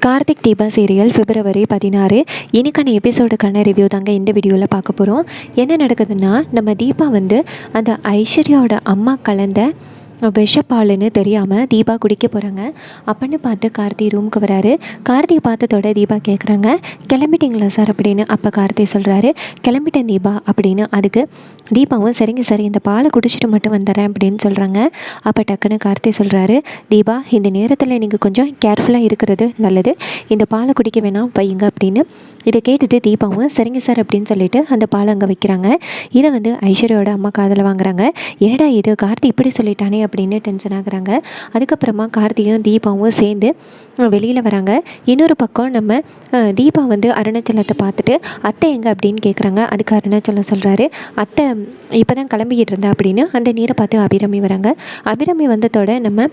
Karthik Deepa serial பிப்ரவரி பதினாறு. இன்றைக்கான எபிசோடுக்கான review தாங்க இந்த வீடியோவில் பார்க்க போகிறோம் என்ன நடக்குதுன்னா நம்ம தீபா வந்து அந்த ஐஸ்வர்யாவோட அம்மா கலந்த விஷப்பாலுன்னு தெரியாமல் தீபா குடிக்க போகிறாங்க அப்படின்னு பார்த்து கார்த்தி ரூமுக்கு வராரு. கார்த்தியை பார்த்ததோட தீபா கேட்குறாங்க கிளம்பிட்டீங்களா சார் அப்படின்னு அப்போ கார்த்தி சொல்கிறாரு கிளம்பிட்டேன் தீபா அப்படின்னு அதுக்கு தீபாவும் சரிங்க சார் இந்த பாலை குடிச்சிட்டு மட்டும் வந்துடுறேன் அப்படின்னு சொல்கிறாங்க அப்போ டக்குன்னு கார்த்தி சொல்கிறாரு தீபா இந்த நேரத்தில் நீங்கள் கொஞ்சம் கேர்ஃபுல்லாக இருக்கிறது நல்லது. இந்த பாலை குடிக்க வேணாம் வையுங்க அப்படின்னு இதை கேட்டுட்டு தீபாவும் சரிங்க சார் அப்படின்னு சொல்லிட்டு அந்த பாலை அங்கே வைக்கிறாங்க. இதை வந்து ஐஸ்வர்யோட அம்மா காதில் வாங்குறாங்க. என்னடா இது கார்த்தி இப்படி சொல்லிட்டானே அப்படின்னு டென்ஷன் ஆகுறாங்க. அதுக்கப்புறமா கார்த்தியும் தீபாவும் சேர்ந்து வெளியில் வராங்க. இன்னொரு பக்கம் நம்ம தீபா வந்து அருணாச்சலத்தை பார்த்துட்டு அத்தை எங்கே? அப்படின்னு கேட்குறாங்க அதுக்கு அருணாச்சலம் சொல்கிறாரு அத்தை இப்போ தான் கிளம்பிக்கிட்டு இருந்தா? அப்படின்னு அந்த நீரை பார்த்து அபிராமி வராங்க. அபிராமி வந்ததோட நம்ம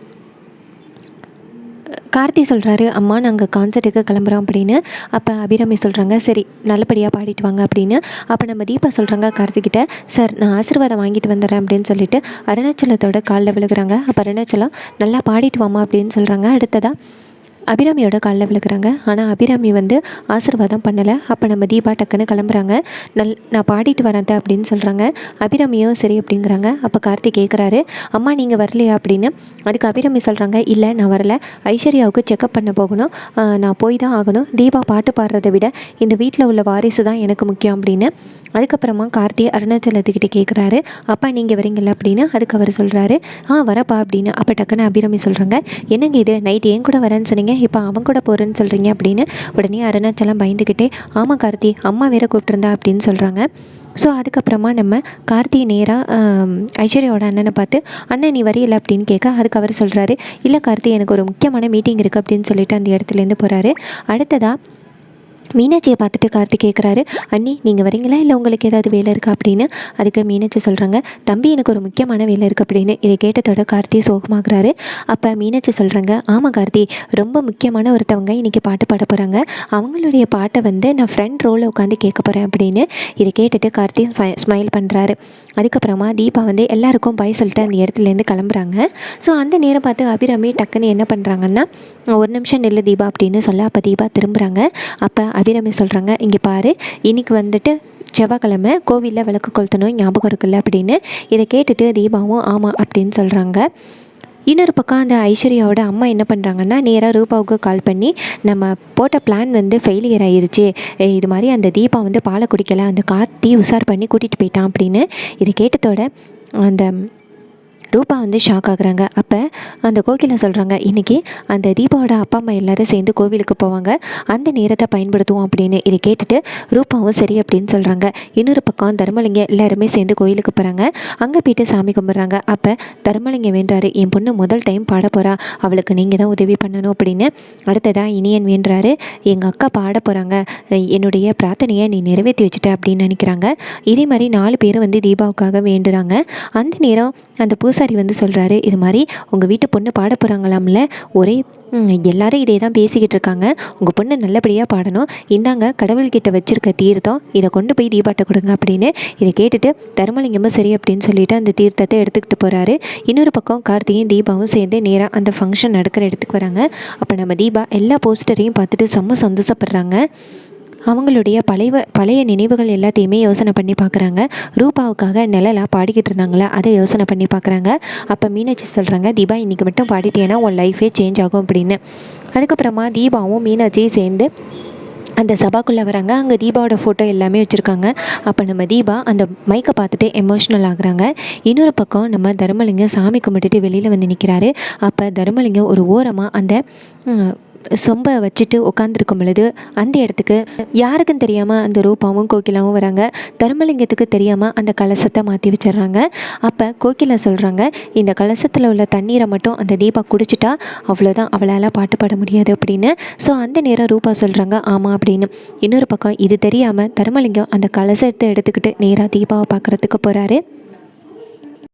கார்த்தி சொல்கிறாரு அம்மா நாங்கள் கான்சர்ட்டுக்கு கிளம்புறோம் அப்படின்னு. அப்போ அபிராமி சொல்கிறாங்க சரி நல்லபடியாக பாடிட்டு வாங்க அப்படின்னு. அப்போ நம்ம தீபா சொல்கிறாங்க கார்த்திகிட்ட சார் நான் ஆசீர்வாதம் வாங்கிட்டு வந்துடுறேன் அப்படின்னு சொல்லிட்டு அருணாச்சலத்தோட காலில் விழுகிறாங்க. அப்போ அருணாச்சலம் நல்லா பாடிட்டு வாமா அப்படின்னு சொல்கிறாங்க அடுத்ததாக அபிராமியோட காலில் விழுக்கிறாங்க ஆனால் அபிராமி வந்து ஆசீர்வாதம் பண்ணலை. அப்போ நம்ம தீபா டக்குன்னு கிளம்புறாங்க. நல் நான் பாடிட்டு வரேன் அப்படின்னு சொல்கிறாங்க அபிராமியும் சரி அப்படிங்கிறாங்க. அப்போ கார்த்திக் கேட்குறாரு அம்மா நீங்கள் வரலையா? அப்படின்னு. அதுக்கு அபிராமி சொல்கிறாங்க இல்லை நான் வரல. ஐஸ்வர்யாவுக்கு செக்கப் பண்ண போகணும். நான் போய் தான் ஆகணும். தீபா பாட்டு பாடுறதை விட இந்த வீட்டில் உள்ள வாரிசு தான் எனக்கு முக்கியம் அப்படின்னு. அதுக்கப்புறமா கார்த்தி அருணாச்சலத்துக்கிட்ட கேட்குறாரு அப்பா நீங்கள் வரீங்களா அப்படின்னு. அதுக்கு அவர் சொல்கிறாரு ஆ வரப்பா அப்படின்னு. அப்போ டக்குன்னு அபிராமி சொல்கிறாங்க என்னங்க இது? நைட் ஏன் கூட வரேன்னு சொன்னீங்க? இப்போ அவன் கூட போகிறேன்னு சொல்கிறீங்க அப்படின்னு உடனே அருணாச்சலம் பயந்துக்கிட்டே ஆமாம் கார்த்தி அம்மா வேற கூப்பிட்டுருந்தா அப்படின்னு சொல்கிறாங்க ஸோ அதுக்கப்புறமா நம்ம கார்த்தி நேராக ஐஸ்வர்யாவோட அண்ணனை பார்த்து அண்ணன் நீ வரையில அப்படின்னு கேட்க அதுக்கு அவர் சொல்கிறாரு இல்லை கார்த்தி எனக்கு ஒரு முக்கியமான மீட்டிங் இருக்குது அப்படின்னு சொல்லிட்டு அந்த இடத்துலேருந்து போகிறாரு அடுத்ததாக மீனாட்சியை பார்த்துட்டு கார்த்தி கேட்குறாரு அண்ணி நீங்கள் வரீங்களா? இல்லை உங்களுக்கு ஏதாவது வேலை இருக்கா அப்படின்னு? அதுக்கு மீனாட்சி சொல்கிறாங்க தம்பி எனக்கு ஒரு முக்கியமான வேலை இருக்குது அப்படின்னு. இதை கேட்டதோட கார்த்தி சோகமாகறாரு. அப்போ மீனாட்சி சொல்கிறாங்க ஆமாம் கார்த்தி ரொம்ப முக்கியமான ஒருத்தவங்க இன்றைக்கி பாட்டு பாட போகிறாங்க அவங்களுடைய பாட்டை வந்து நான் ஃப்ரெண்ட் ரோவில் உட்காந்து கேட்க போகிறேன் அப்படின்னு. இதை கேட்டுட்டு கார்த்தி ஸ்மைல் பண்ணுறாரு அதுக்கப்புறமா தீபா வந்து எல்லாருக்கும் பய சொல்லிட்டு அந்த இடத்துலேருந்து கிளம்புறாங்க. ஸோ அந்த நேரம் பார்த்து அபிராமி டக்குன்னு என்ன பண்ணுறாங்கன்னா ஒரு நிமிஷம் நெல் தீபா அப்படின்னு சொல்ல அப்போ தீபா திரும்புகிறாங்க அப்போ அபிராமி சொல்கிறாங்க இங்கே பாரு இன்றைக்கி வந்துட்டு செவ்வாய்க்கிழமை கோவிலில் விளக்கு கொளுத்தணும் ஞாபகம் இருக்குல்ல? அப்படின்னு. இதை கேட்டுட்டு தீபாவும் ஆமாம் அப்படின்னு சொல்கிறாங்க இன்னொரு பக்கம் அந்த ஐஸ்வர்யாவோட அம்மா என்ன பண்ணுறாங்கன்னா நேராக ரூபாவுக்கு கால் பண்ணி நம்ம போட்ட பிளான் வந்து ஃபெயிலியர் ஆயிடுச்சு இது மாதிரி அந்த தீபா வந்து பாலை குடிக்கலை அந்த காத்தி உஷார் பண்ணி கூட்டிகிட்டு போயிட்டான் அப்படின்னு. இதை கேட்டதோட அந்த ரூபா வந்து ஷாக் ஆகுறாங்க. அப்போ அந்த கோகிலா சொல்கிறாங்க இன்றைக்கி அந்த தீபாவோட அப்பா அம்மா எல்லோரும் சேர்ந்து கோவிலுக்கு போவாங்க. அந்த நேரத்தை பயன்படுத்துவோம் அப்படின்னு இதை கேட்டுட்டு ரூபாவும் சரி அப்படின்னு சொல்கிறாங்க இன்னொரு பக்கம் தர்மலிங்க எல்லாருமே சேர்ந்து கோயிலுக்கு போகிறாங்க அங்கே போயிட்டு சாமி கும்பிட்றாங்க. அப்போ தர்மலிங்க வேண்டாரு என் பொண்ணு முதல் டைம் பாட போகிறா அவளுக்கு நீங்கள் தான் உதவி பண்ணணும் அப்படின்னு. அடுத்ததாக இனியன் வேண்டுறாரு எங்கள் அக்கா பாட போகிறாங்க என்னுடைய பிரார்த்தனையை நீ நிறைவேற்றி வச்சுட்ட அப்படின்னு நினைக்கிறாங்க. இதே மாதிரி நாலு பேர் வந்து தீபாவுக்காக வேண்டுறாங்க. அந்த நேரம் அந்த பூசாரி வந்து சொல்கிறாரு இது மாதிரி உங்கள் வீட்டு பொண்ணு பாட போகிறாங்களாம்ல ஒரே எல்லாரும் இதே தான் பேசிக்கிட்டு இருக்காங்க. உங்கள் பொண்ணு நல்லபடியாக பாடணும். இந்தாங்க கடவுள்கிட்ட வச்சுருக்க தீர்த்தம் இதை கொண்டு போய் தீபாட்ட கொடுங்க அப்படின்னு இதை கேட்டுட்டு தர்மலிங்கமும் சரி அப்படின்னு சொல்லிட்டு அந்த தீர்த்தத்தை எடுத்துக்கிட்டு போகிறாரு இன்னொரு பக்கம் கார்த்தியும் தீபாவும் சேர்ந்து நேராக அந்த ஃபங்க்ஷன் நடக்கிற இடத்துக்கு வராங்க. அப்போ நம்ம தீபா எல்லா போஸ்டரையும் பார்த்துட்டு செம்ம சந்தோஷப்படுறாங்க. அவங்களுடைய பழைய பழைய நினைவுகள் எல்லாத்தையுமே யோசனை பண்ணி பார்க்குறாங்க ரூபாவுக்காக நிழலாக பாடிக்கிட்டு இருந்தாங்களே? அதை யோசனை பண்ணி பார்க்குறாங்க அப்போ மீனாட்சி சொல்கிறாங்க தீபா இன்றைக்கி மட்டும் பாடிட்டேன்னா உன் லைஃபே சேஞ்ச் ஆகும் அப்படின்னு. அதுக்கப்புறமா தீபாவும் மீனாட்சியும் சேர்ந்து அந்த சபாக்குள்ளே வராங்க. அங்கே தீபாவோட ஃபோட்டோ எல்லாமே வச்சுருக்காங்க. அப்போ நம்ம தீபா அந்த மைக்கை பார்த்துட்டு எமோஷ்னல் ஆகுறாங்க. இன்னொரு பக்கம் நம்ம தர்மலிங்கம் சாமி கும்பிட்டுட்டு வெளியில் வந்து நிற்கிறாரு அப்போ தர்மலிங்கம் ஒரு ஓரமாக அந்த சொம்பை வச்சுட்டு உட்காந்துருக்கும் பொழுது அந்த இடத்துக்கு யாருக்கும் தெரியாமல் அந்த ரூபாவும் கோகிலாவும் வராங்க. தர்மலிங்கத்துக்கு தெரியாமல் அந்த கலசத்தை மாற்றி வச்சிடுறாங்க. அப்போ கோகிலா சொல்கிறாங்க இந்த கலசத்தில் உள்ள தண்ணீரை மட்டும் அந்த தீபா குடிச்சிட்டா அவ்வளோதான் அவளால் பாட்டு பாட முடியாது அப்படின்னு. ஸோ அந்த நேரம் ரூபா சொல்கிறாங்க ஆமாம் அப்படின்னு. இன்னொரு பக்கம் இது தெரியாமல் தர்மலிங்கம் அந்த கலசத்தை எடுத்துக்கிட்டு நேராக தீபாவை பார்க்குறதுக்கு போகிறாரு